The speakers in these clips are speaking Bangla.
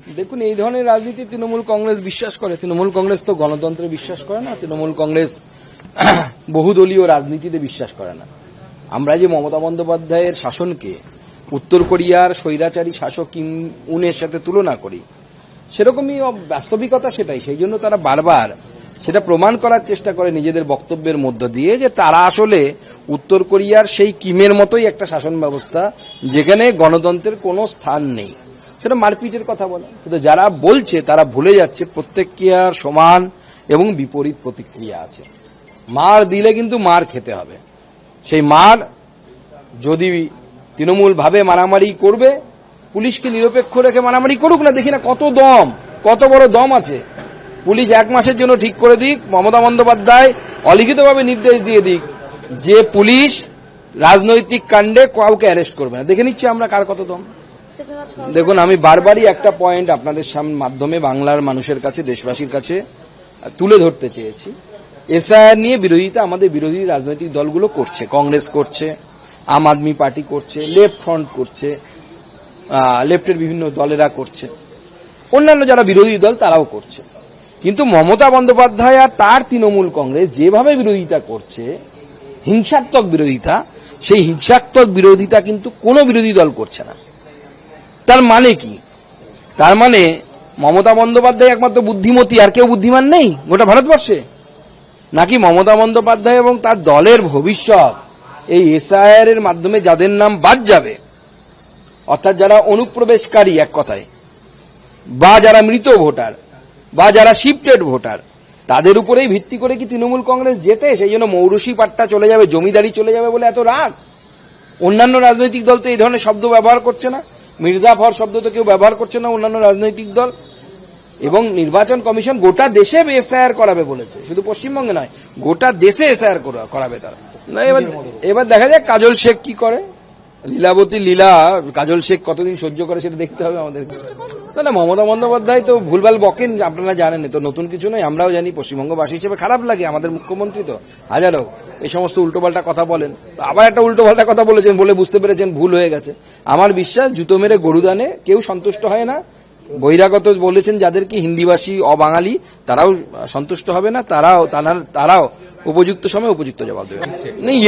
দেখুন, এই ধরনের রাজনীতি তৃণমূল কংগ্রেস বিশ্বাস করে। তৃণমূল কংগ্রেস তো গণতন্ত্রে বিশ্বাস করে না, তৃণমূল কংগ্রেস বহুদলীয় রাজনীতিতে বিশ্বাস করে না। আমরা যে মমতা বন্দ্যোপাধ্যায়ের শাসনকে উত্তর কোরিয়ার স্বৈরাচারী শাসক কিম উনের সাথে তুলনা করি, সেরকমই বাস্তবিকতা সেটাই। সেই জন্য তারা বারবার সেটা প্রমাণ করার চেষ্টা করে নিজেদের বক্তব্যের মধ্য দিয়ে যে তারা আসলে উত্তর কোরিয়ার সেই কিমের মতোই একটা শাসন ব্যবস্থা, যেখানে গণতন্ত্রের কোনো স্থান নেই। সেটা মারপিটের কথা বলে। কিন্তু যারা বলছে, তারা ভুলে যাচ্ছে প্রত্যেক ক্রিয়ার সমান এবং বিপরীত প্রতিক্রিয়া আছে। মার দিলে কিন্তু মার খেতে হবে। সেই মার যদি তৃণমূল ভাবে মারামারি করবে, পুলিশকে নিরপেক্ষ রেখে মারামারি করুক না, দেখি না কত দম, কত বড় দম আছে। পুলিশ এক মাসের জন্য ঠিক করে দিক, মমতা বন্দ্যোপাধ্যায় অলিখিতভাবে নির্দেশ দিয়ে দিক যে পুলিশ রাজনৈতিক কাণ্ডে কাউকে অ্যারেস্ট করবে না। দেখে নিচ্ছি আমরা কার কত দম। দেখুন, আমি বারবারই একটা পয়েন্ট আপনাদের সামনে মাধ্যমে বাংলার মানুষের কাছে, দেশবাসীর কাছে তুলে ধরতে চেয়েছি। এসআইআর নিয়ে বিরোধিতা, আমাদের বিরোধী রাজনৈতিক দলগুলো করছে। কংগ্রেস করছে, আম আদমি পার্টি করছে, লেফট ফ্রন্ট করছে লেফটের বিভিন্ন দলেরা করছে। অন্যান্য যারা বিরোধী দল, তারাও করছে। কিন্তু মমতা বন্দ্যোপাধ্যায় আর তার তৃণমূল কংগ্রেস যেভাবে বিরোধিতা করছে, হিংসাত্মক বিরোধিতা, সেই হিংসাত্মক বিরোধিতা কিন্তু কোনো বিরোধী দল করছে না। তার মানে কি? তার মানে মমতা বন্দ্যোপাধ্যায় একমাত্র বুদ্ধিমতী, আর কেউ বুদ্ধিমান নেই গোটা ভারতবর্ষে? নাকি মমতা বন্দ্যোপাধ্যায় এবং তার দলের ভবিষ্যৎ এই এসআইআর এর মাধ্যমে যাদের নাম বাদ যাবে, অর্থাৎ যারা অনুপ্রবেশকারী এক কথায়, বা যারা মৃত ভোটার, বা যারা শিফটেড ভোটার, তাদের উপরেই ভিত্তি করে কি তৃণমূল কংগ্রেস জেতে সেই জন্য মৌরসী পাট্টা চলে যাবে, জমিদারি চলে যাবে বলে এত রাগ? অন্যান্য রাজনৈতিক দল তো এই ধরনের শব্দ ব্যবহার করছে না। মির্জাফর শব্দ তো কেউ ব্যবহার করছে না অন্যান্য রাজনৈতিক দল। এবং নির্বাচন কমিশন গোটা দেশে এফআইআর করাবে বলেছে। শুধু পশ্চিমবঙ্গে নয় গোটা দেশে এসআইআর করাবে তারা। না এবার এবার দেখা যাক কাজল শেখ কি করে। লীলাবতী লীলা, কাজল শেখ কতদিন সহ্য করে সেটা দেখতে হবে আমাদের। না না, মমতা বন্দ্যোপাধ্যায় তো ভুলভাল বকেন, আপনারা জানেন তো নতুন কিছু নয়, আমরাও জানি, পশ্চিমবঙ্গবাসী হিসেবে খারাপ লাগে, আমাদের মুখ্যমন্ত্রী তো, হাজারো, এই সমস্ত উল্টোপাল্টা কথা বলেন। আবার একটা উল্টোপাল্টা কথা বলেছেন বলে বুঝতে পেরেছেন, ভুল হয়ে গেছে। আমার বিশ্বাস, জুতো মেরে গরুদানে কেউ সন্তুষ্ট হয় না বহিরাগত বলেছেন যাদেরকে হিন্দিভাষী অবাঙালি তারাও সন্তুষ্ট হবে না তারাও তারাও উপযুক্ত সময় উপযুক্ত জবাব দেবে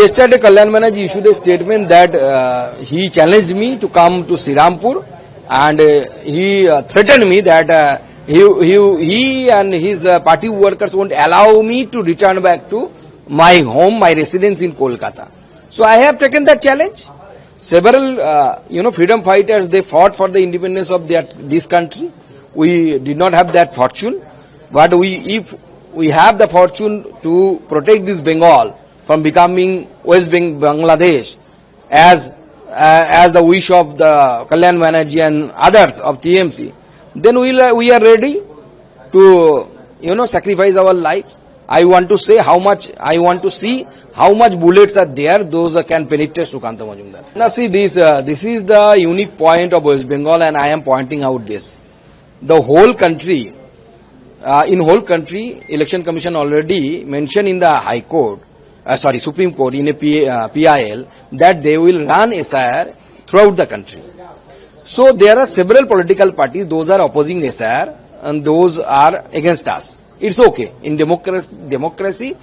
yesterday kalyan banerjee issued a statement that uh, he challenged me to come to srirampur and uh, he uh, threatened me that uh, he, he, he and his uh, party workers won't allow me to return back to my home my residence in kolkata so i have taken that challenge several uh, you know freedom fighters they fought for the independence of that this country. We did not have that fortune but we if we have the fortune to protect this bengal from becoming west Beng- bangladesh as uh, as the wish of the kalyan banerjee and others of tmc then we will we are ready to you know sacrifice our life i want to say how much i want to see how much bullets are there those can penetrate sukanta majumdar. Now see this uh, this is the unique point of west bengal and i am pointing out this. The whole country uh, in whole country election commission already mentioned in the high court uh, sorry supreme court in a P, uh, pil that they will run sir throughout the country. So there are several political parties, those are opposing SIR and those are against us. It's okay. In democracy, democracy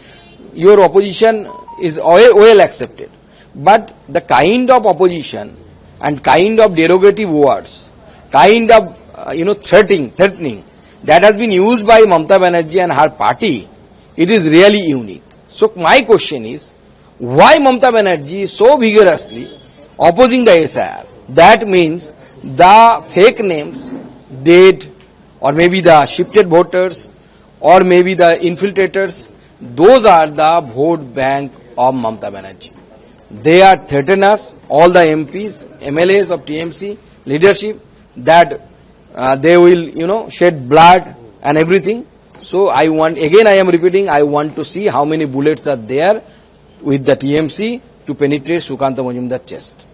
your opposition is well accepted. But the kind of opposition and kind of derogative words, kind of, uh, you know, threatening, threatening that has been used by Mamta Banerjee and her party, it is really unique. So my question is, why Mamta Banerjee is so vigorously opposing the SIR? That means the fake names, dead, or maybe the shifted voters, or maybe the infiltrators, those are the vote bank of Mamta Banerjee. They are threatening us, all the MPs, MLAs of TMC leadership, that uh, they will, you know, shed blood and everything. So I want, again I am repeating, I want to see how many bullets are there with the TMC to penetrate Sukanta Majumdar chest.